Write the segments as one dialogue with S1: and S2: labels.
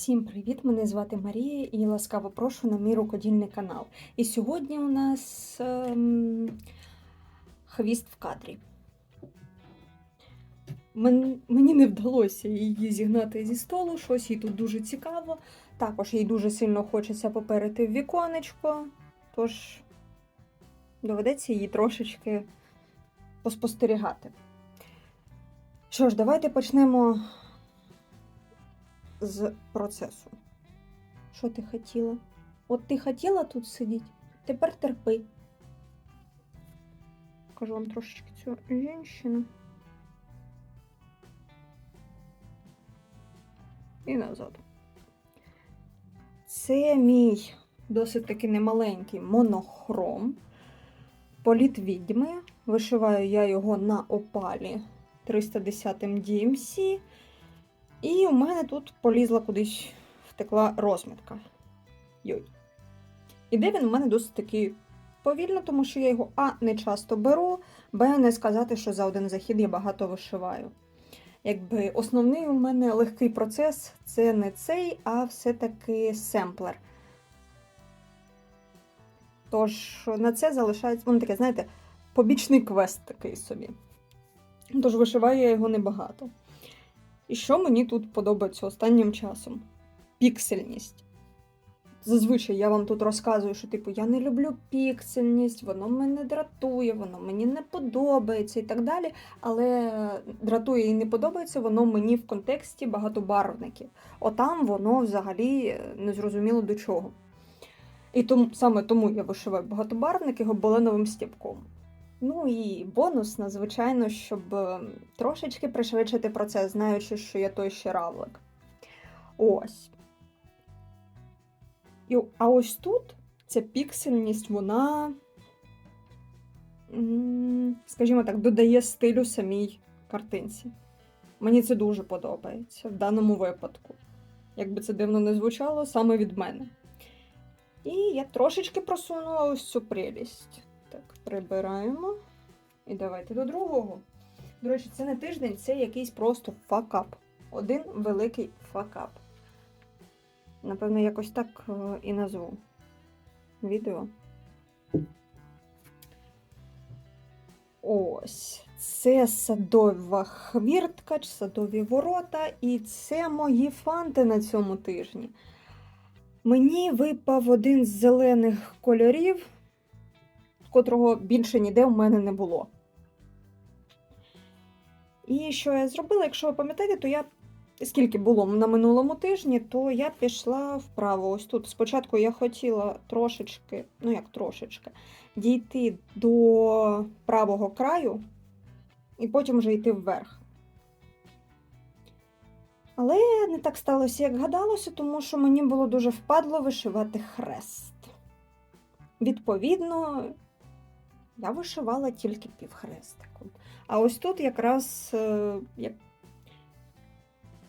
S1: Всім привіт! Мене звати Марія і ласкаво прошу на мій рукодільний канал. І сьогодні у нас ем, хвіст в кадрі. Мен- мені не вдалося її зігнати зі столу, щось їй тут дуже цікаво. Також їй дуже сильно хочеться поперити в віконечко, тож доведеться її трошечки поспостерігати. Що ж, давайте почнемо з процесу. Що ти хотіла? От ти хотіла тут сидіти, тепер терпи. Покажу вам трошечки цю жінщину. І назад. Це мій досить таки немаленький монохром. Політ відьми. Вишиваю я його на опалі 310 DMC. І у мене тут полізла кудись втекла розмітка. Йой. Іде він у мене досить таки повільно, тому що я його А не часто беру, Б не сказати, що за один захід я багато вишиваю. Якби основний у мене легкий процес це не цей, а все-таки семплер. Тож на це залишається, воно таке, знаєте, побічний квест такий собі. Тож вишиваю я його небагато. І що мені тут подобається останнім часом? Піксельність. Зазвичай я вам тут розказую, що типу я не люблю піксельність, воно мене дратує, воно мені не подобається і так далі. Але дратує і не подобається, воно мені в контексті багатобарвників. Отам воно взагалі не зрозуміло до чого. І тому, саме тому я вишиваю багатобарвники гобеленовим стіпком. Ну і бонусно, звичайно, щоб е, трошечки пришвидшити процес, знаючи, що я той ще равлик. Ось. А ось тут ця піксельність, вона, скажімо так, додає стилю самій картинці. Мені це дуже подобається в даному випадку. Якби це дивно не звучало, саме від мене. І я трошечки просунула ось цю прелість. Прибираємо. І давайте до другого. До речі, це не тиждень, це якийсь просто факап. Один великий факап. Напевно, якось так е, і назву відео. Ось. Це садова хвіртка, чи садові ворота, і це мої фанти на цьому тижні. Мені випав один з зелених кольорів, котрого більше ніде в мене не було. І що я зробила, якщо ви пам'ятаєте, то я, скільки було на минулому тижні, то я пішла вправо. Ось тут спочатку я хотіла трошечки, ну як трошечки, дійти до правого краю і потім вже йти вверх. Але не так сталося, як гадалося, тому що мені було дуже впадло вишивати хрест. Відповідно, я вишивала тільки півхрестиком. А ось тут якраз е, як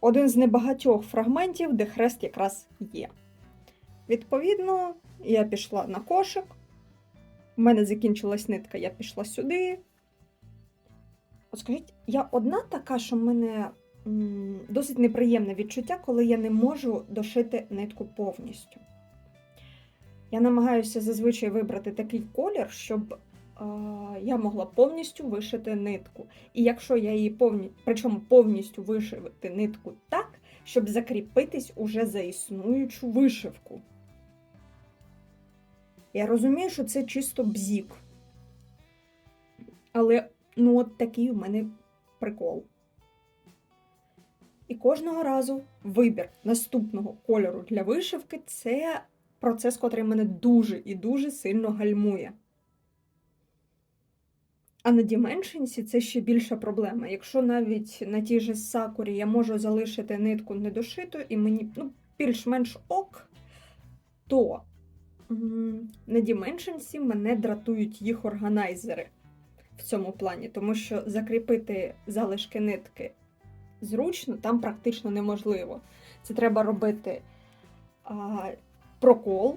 S1: один з небагатьох фрагментів, де хрест якраз є. Відповідно, я пішла на кошик. У мене закінчилась нитка, я пішла сюди. От скажіть, я одна така, що в мене досить неприємне відчуття, коли я не можу дошити нитку повністю. Я намагаюся зазвичай вибрати такий колір, щоб я могла повністю вишити нитку. І якщо я її повні... причому повністю вишивати нитку так, щоб закріпитись уже за існуючу вишивку. Я розумію, що це чисто бзік. Але ну от такий у мене прикол. І кожного разу вибір наступного кольору для вишивки це процес, котрий мене дуже і дуже сильно гальмує. А на Діменшенсі це ще більша проблема. Якщо навіть на тій же сакурі я можу залишити нитку недошитою і мені ну, більш-менш ок, то на Діменшенсі мене дратують їх органайзери в цьому плані, тому що закріпити залишки нитки зручно там практично неможливо. Це треба робити а, прокол,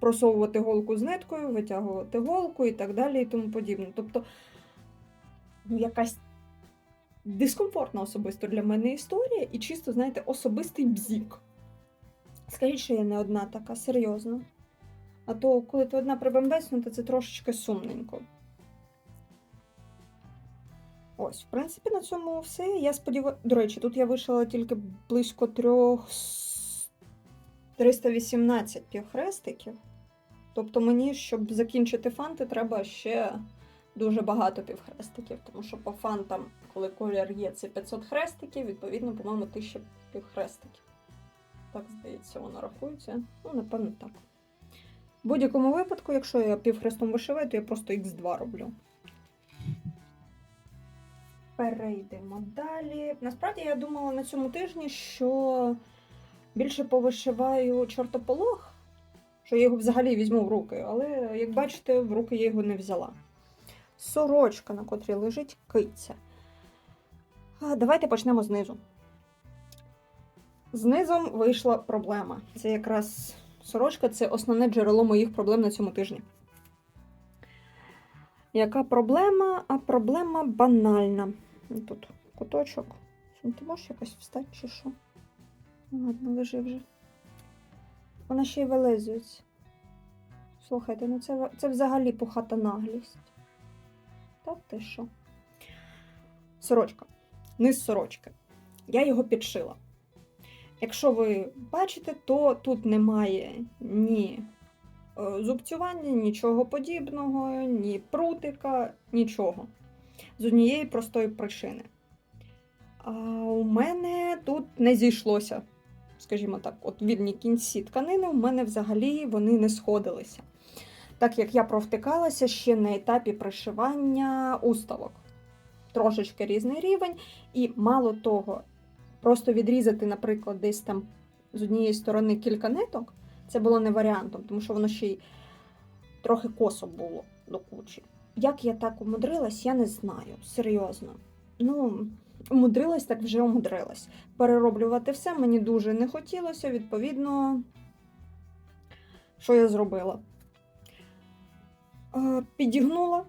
S1: просовувати голку з ниткою, витягувати голку і так далі, і тому подібне. Тобто, ну, якась дискомфортна особисто для мене історія і чисто, знаєте, особистий бзік. Скажіть, що я не одна така, серйозно. А то, коли ти одна прибамбеснута, це трошечки сумненько. Ось, в принципі, на цьому все. Я сподіваюся. До речі, тут я вишила тільки близько трьох 318 півхрестиків. Тобто мені, щоб закінчити фанти, треба ще дуже багато півхрестиків. Тому що по фантам, коли колір є, це 500 хрестиків, відповідно, по-моєму, 1000 півхрестиків. Так, здається, воно рахується. Ну, напевно, так. В будь-якому випадку, якщо я півхрестом вишиваю, то я просто Х2 роблю. Перейдемо далі. Насправді я думала на цьому тижні, що більше повишиваю чортополох, що я його взагалі візьму в руки, але, як бачите, в руки я його не взяла. Сорочка, на котрій лежить киця. Давайте почнемо знизу. Знизом вийшла проблема. Це якраз сорочка це основне джерело моїх проблем на цьому тижні. Яка проблема? А проблема банальна. Тут куточок. Ти можеш якось встати чи що? Ладно, лежи вже. Вона ще й вилизується. Слухайте, ну це, це взагалі пухата наглість. Та ти що? Сорочка. Низ сорочки. Я його підшила. Якщо ви бачите, то тут немає ні е, зубцювання, нічого подібного, ні прутика, нічого. З однієї простої причини. А у мене тут не зійшлося, скажімо так, от вільні кінці тканини у мене взагалі вони не сходилися. Так як я провтикалася ще на етапі пришивання уставок. Трошечки різний рівень, і мало того, просто відрізати, наприклад, десь там з однієї сторони кілька ниток, це було не варіантом, тому що воно ще й трохи косо було до кучі. Як я так умудрилась, я не знаю. Серйозно. Ну, умудрилась, так вже умудрилась. Перероблювати все мені дуже не хотілося, відповідно, що я зробила? Е, Підігнула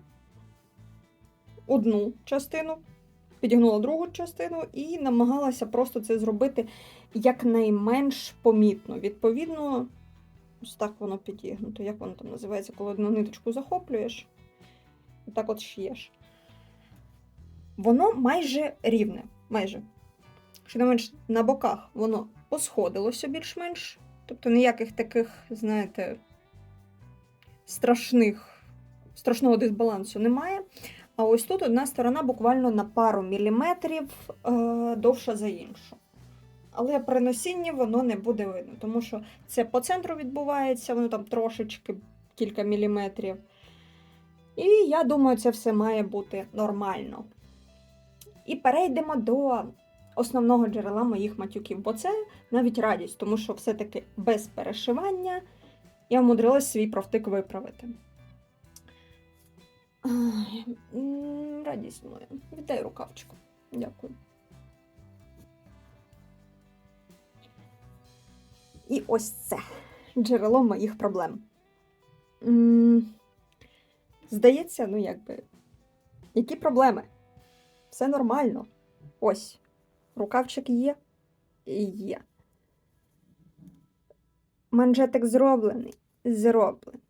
S1: одну частину, підігнула другу частину і намагалася просто це зробити якнайменш помітно. Відповідно, ось так воно підігнуто. Як воно там називається, коли одну ниточку захоплюєш, так от шиєш. Воно майже рівне. Майже. Що не менш на боках воно посходилося більш-менш. Тобто ніяких таких, знаєте, страшних, страшного дисбалансу немає. А ось тут одна сторона буквально на пару міліметрів е, довша за іншу. Але при носінні воно не буде видно, тому що це по центру відбувається, воно там трошечки кілька міліметрів. І я думаю, це все має бути нормально. І перейдемо до основного джерела моїх матюків, бо це навіть радість, тому що все-таки без перешивання я вмудрилась свій профтик виправити. Радість моя. Віддай рукавчику. Дякую. І ось це джерело моїх проблем. Здається, ну якби. Які проблеми? Все нормально. Ось. Рукавчик є. Є. Манжетик зроблений. Зроблений.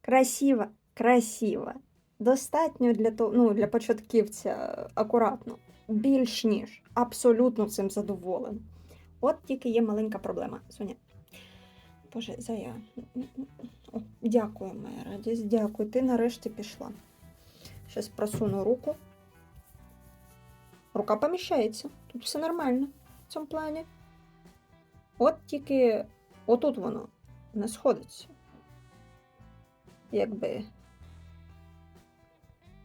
S1: Красиво, красиво. Достатньо для того, ну, для початківця акуратно. Більш ніж. Абсолютно цим задоволена. От тільки є маленька проблема. Соня. Боже, Зая. О, дякую, моя радість. Дякую. Ти нарешті пішла. Зараз просуну руку. Рука поміщається. Тут все нормально в цьому плані. От тільки отут воно не сходиться. Якби.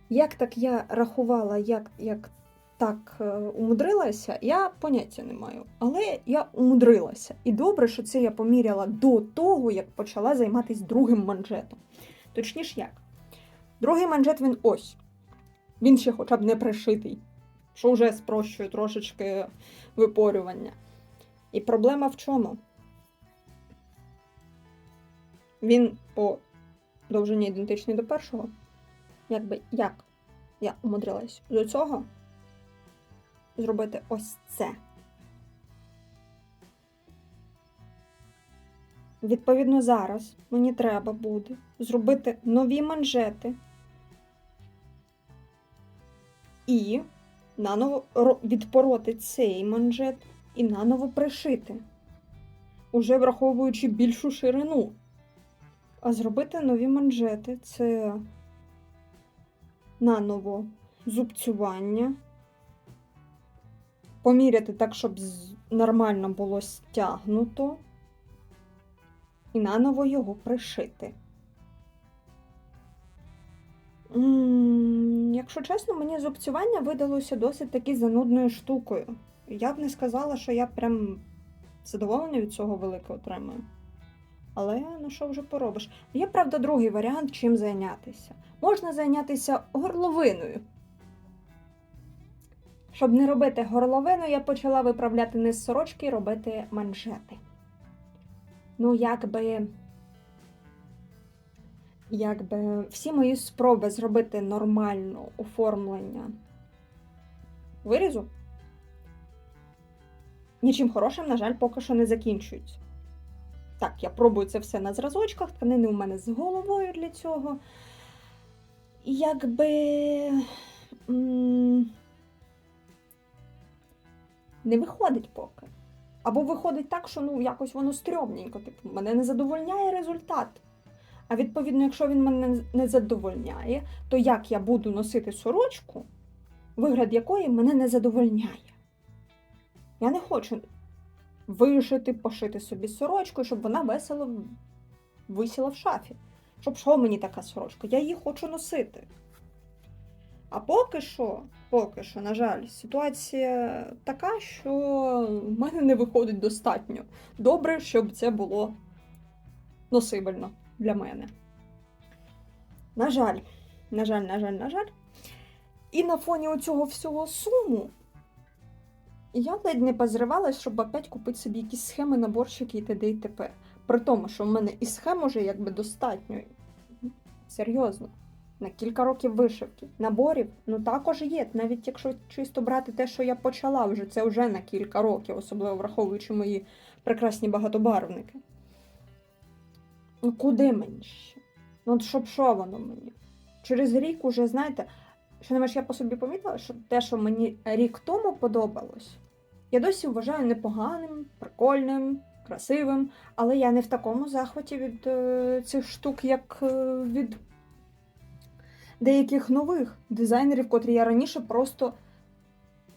S1: Як так я рахувала, як, як так е, умудрилася, я поняття не маю. Але я умудрилася. І добре, що це я поміряла до того, як почала займатися другим манжетом. Точніше як? Другий манжет він ось. Він ще хоча б не пришитий, що вже спрощує трошечки випорювання. І проблема в чому? Він по довжині ідентичний до першого. Якби як я умудрилась до цього зробити ось це. Відповідно, зараз мені треба буде зробити нові манжети і наново відпороти цей манжет і наново пришити, уже враховуючи більшу ширину. А зробити нові манжети це наново зубцювання, поміряти так, щоб нормально було стягнуто, і наново його пришити. М, Якщо чесно, мені зубцювання видалося досить таки занудною штукою. Я б не сказала, що я прям задоволення від цього велике отримую. Але ну що вже поробиш? Є, правда, другий варіант, чим зайнятися. Можна зайнятися горловиною. Щоб не робити горловину, я почала виправляти низ сорочки і робити манжети. Ну, якби. Якби всі мої спроби зробити нормальне оформлення вирізу нічим хорошим, на жаль, поки що не закінчуються. Так, я пробую це все на зразочках, тканини у мене з головою для цього. Якби. Не виходить поки. Або виходить так, що ну якось воно стрьомненько, типу, мене не задовольняє результат. А відповідно, якщо він мене не задовольняє, то як я буду носити сорочку, вигляд якої мене не задовольняє? Я не хочу вишити, пошити собі сорочку, щоб вона весело висіла в шафі. Щоб що мені така сорочка? Я її хочу носити. А поки що, поки що, на жаль, ситуація така, що в мене не виходить достатньо. Добре, щоб це було носибельно для мене. На жаль, на жаль, на жаль, на жаль. І на фоні оцього всього суму я ледь не позривалась, щоб опять купити собі якісь схеми, наборчики і т.д. і т.п. При тому, що в мене і схем уже якби достатньо. Серйозно. На кілька років вишивки. Наборів ну також є. Навіть якщо чисто брати те, що я почала вже, це вже на кілька років, особливо враховуючи мої прекрасні багатобарвники. Ну куди мені ще? Ну от щоб що воно мені? Через рік уже, знаєте, що не я по собі помітила, що те, що мені рік тому подобалось, я досі вважаю непоганим, прикольним, красивим, але я не в такому захваті від е, цих штук, як е, від деяких нових дизайнерів, котрі я раніше просто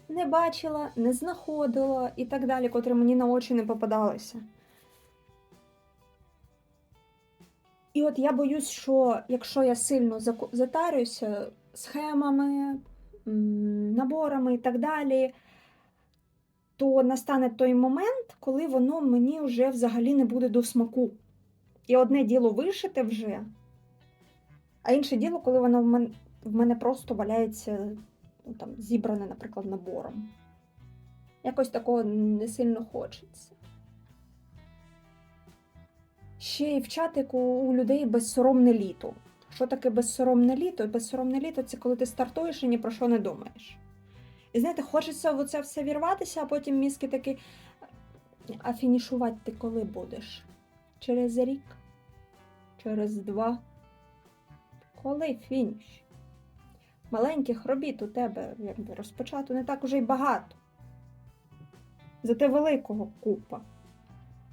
S1: не бачила, не знаходила і так далі, котрі мені на очі не попадалися. І от я боюсь, що якщо я сильно затарююся схемами, наборами і так далі, то настане той момент, коли воно мені вже взагалі не буде до смаку. І одне діло вишите вже, а інше діло, коли воно в мене, в мене просто валяється ну, там, зібране, наприклад, набором. Якось такого не сильно хочеться. Ще й в чатику у людей безсоромне літо. Що таке безсоромне літо? Безсоромне літо це коли ти стартуєш і ні про що не думаєш. І знаєте, хочеться в це все вірватися, а потім мізки такі. А фінішувати ти коли будеш? Через рік? Через два? Коли фініш? Маленьких робіт у тебе розпочато не так уже й багато. Зате великого купа.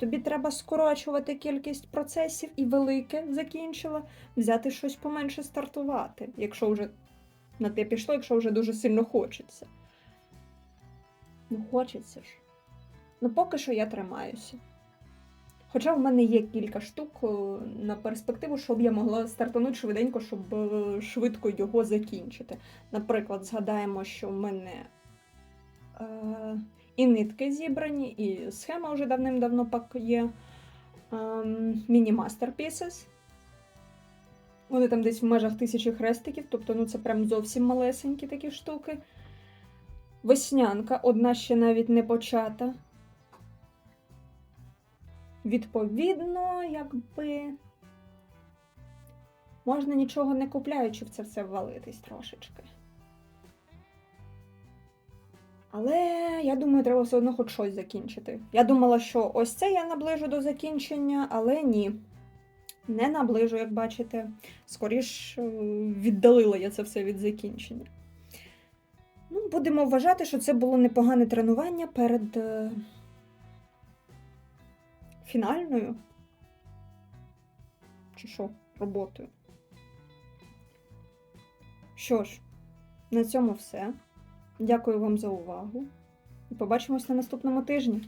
S1: Тобі треба скорочувати кількість процесів і велике закінчила, взяти щось поменше стартувати, якщо вже на те пішло, якщо вже дуже сильно хочеться. Ну, хочеться ж. Ну, поки що я тримаюся. Хоча в мене є кілька штук е, на перспективу, щоб я могла стартанути швиденько, щоб е, швидко його закінчити. Наприклад, згадаємо, що в мене е, і нитки зібрані, і схема вже давним-давно є. Ем, Міні-мастерпісес. Вони там десь в межах тисячі хрестиків, тобто ну, це прям зовсім малесенькі такі штуки. Веснянка, одна ще навіть не почата. Відповідно, якби можна нічого не купляючи в це все ввалитись трошечки. Але я думаю, треба все одно хоч щось закінчити. Я думала, що ось це я наближу до закінчення, але ні. Не наближу, як бачите. Скоріш е, віддалила я це все від закінчення. Ну, будемо вважати, що це було непогане тренування перед е, фінальною. Чи що, роботою. Що ж, на цьому все. Дякую вам за увагу. І побачимось на наступному тижні.